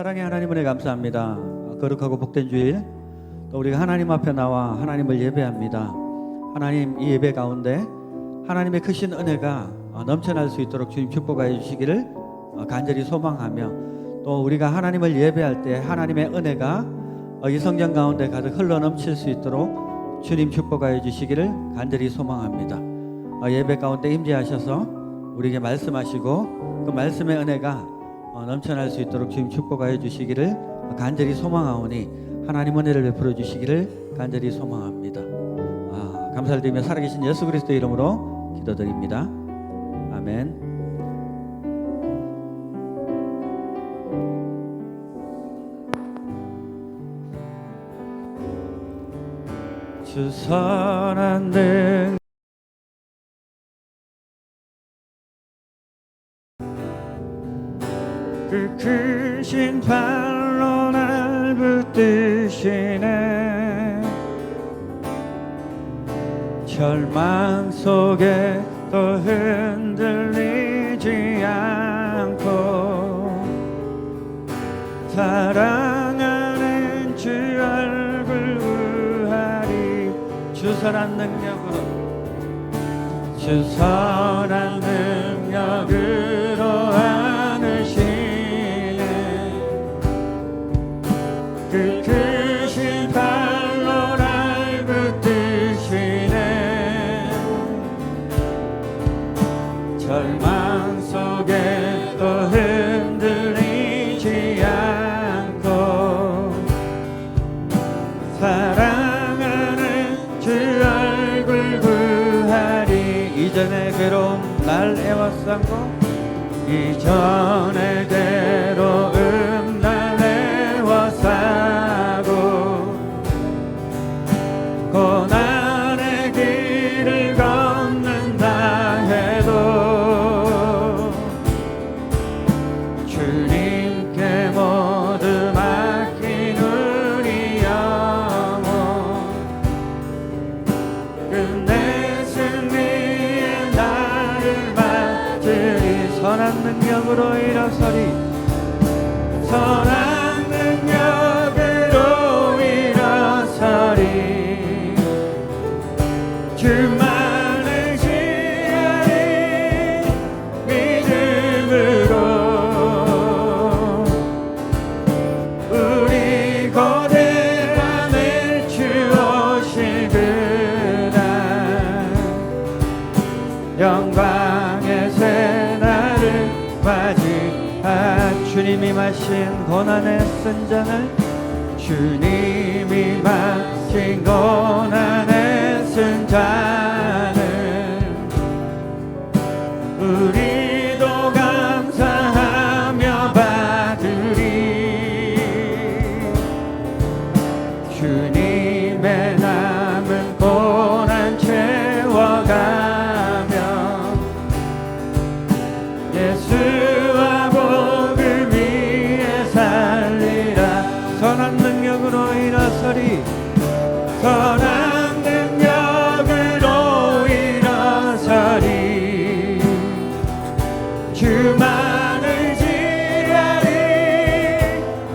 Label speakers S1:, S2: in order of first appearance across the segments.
S1: 사랑의 하나님 은혜 감사합니다. 거룩하고 복된 주일 또 우리가 하나님 앞에 나와 하나님을 예배합니다. 하나님 이 예배 가운데 하나님의 크신 은혜가 어, 넘쳐날 수 있도록 주님 축복하여 주시기를 어, 간절히 소망하며 또 우리가 하나님을 예배할 때 하나님의 은혜가 어, 이 성경 가운데 가득 흘러 넘칠 수 있도록 주님 축복하여 주시기를 간절히 소망합니다. 어, 예배 가운데 임재하셔서 우리에게 말씀하시고 그 말씀의 은혜가 어, 넘쳐날 수 있도록 주님 축복하여 주시기를 간절히 소망하오니 하나님 은혜를 베풀어 주시기를 간절히 소망합니다. 아, 감사드리며 살아계신 예수 그리스도 이름으로 기도드립니다. 아멘. 주 선한 능 크신 발로 날 붙드시네. 절망 속에 또 흔들리지 않고 사랑하는 주 얼굴 구하리 주선한 능력으로 주선한 능력으로 능력으로 일어서리. 선한 마신 고난의 쓴잔을 주님이 마신 고난의 쓴잔을 우리 선한 능력으로 일어서리. 주만을 지하리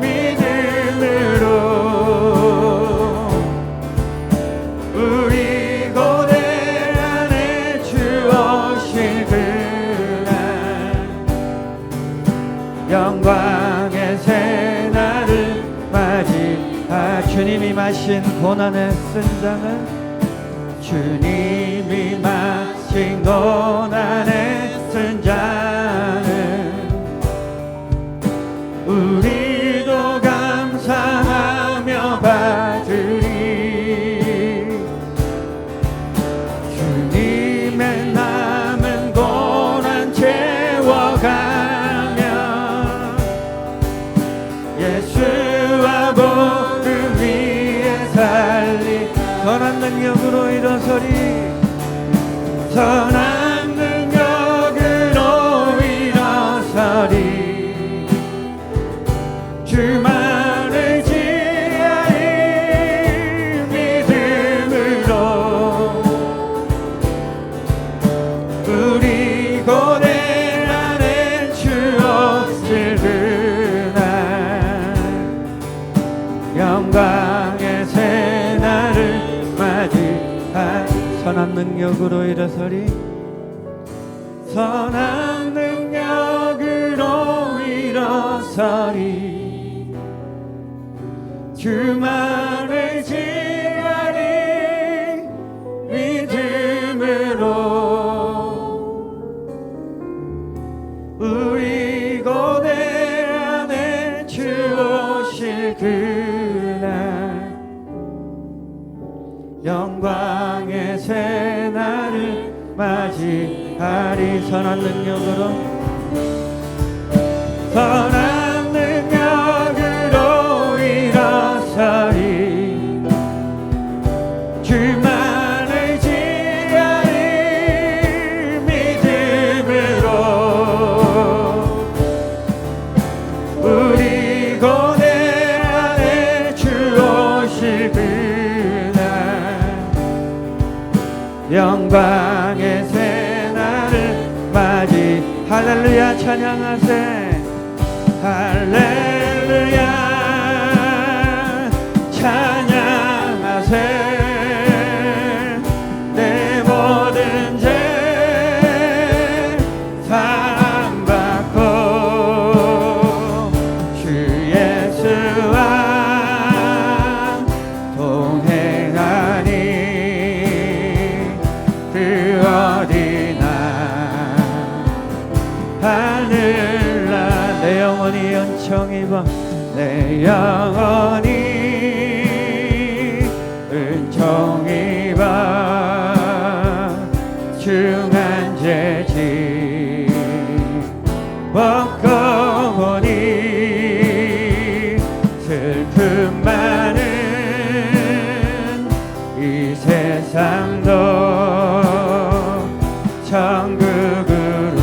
S1: 믿음으로. 우리 고대 안에 주오실 그날 영광의 맞이하 주님이 마신 고난의 쓴잔을 주님이 마신 고난의 쓴잔 주만을 지하일 믿음으로 우리 고대하는 추억을 날 영광의 새날을 맞이한 선한 능력으로 일어서리. 선한 능력으로 일어서리. 주만을 지하리 믿음으로 우리 고대 안에 주 오실 그날 영광의 새날을 맞이하리 선한 능력으로 선한 찬양하세 영혼이 은총 입어 내 영혼이 은총 입어 중한 죄지. 벗고 보니 슬픔 많은 이 세상도 천국으로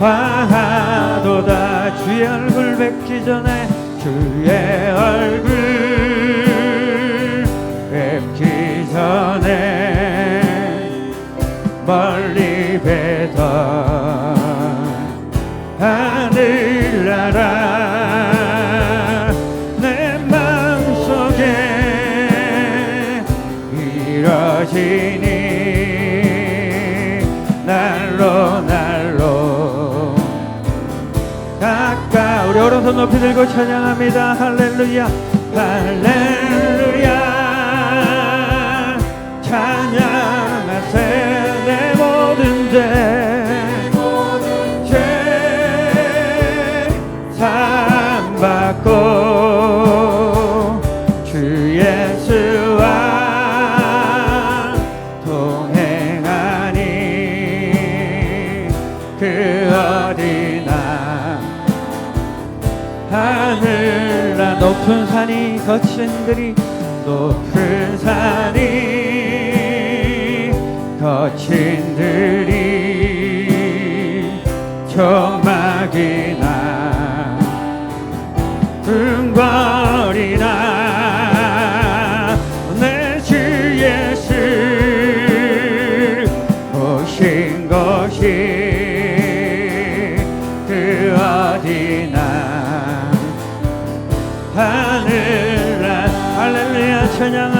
S1: 화하도다 주의 얼굴 뵙기 전에 주의 얼굴 뵙기 전에 멀리 뵈던 하늘나라 높이 들고 찬양합니다. 할렐루야 할렐루야. 찬양하세 내 모든 죄 거친 들이 높은 산이 거친 들이 조막이나 궁궐 찬양하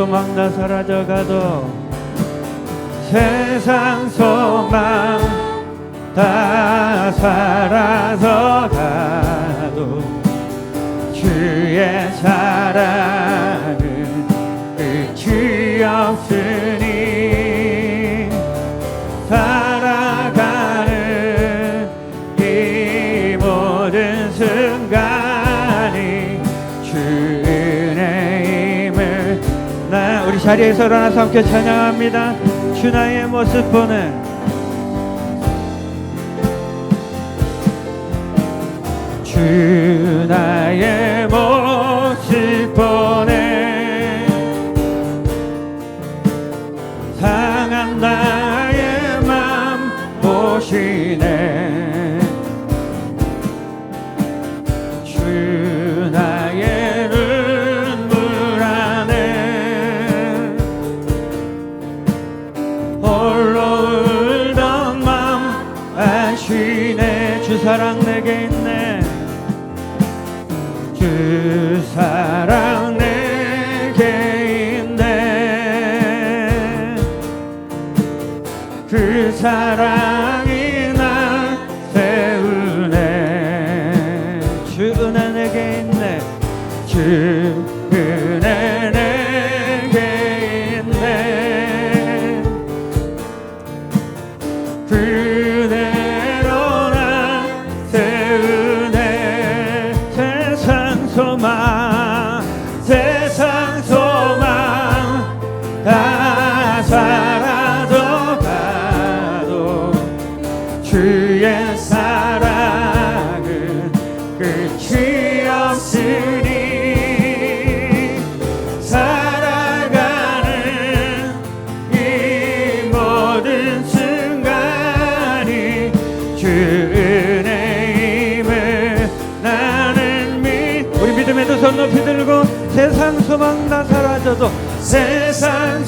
S1: 소망 다 사라져가도 세상 소망 다 사라져가도 주의 사랑을 그 기억 자리에서 일어나서 함께 찬양합니다. 주 나의 모습 보내. 주 나의 모습 보내 주 사랑 내게 있네 그 사랑이 날 세우네 주 은혜 내게 있네. 주 은혜 내게 있네. 그 세 사라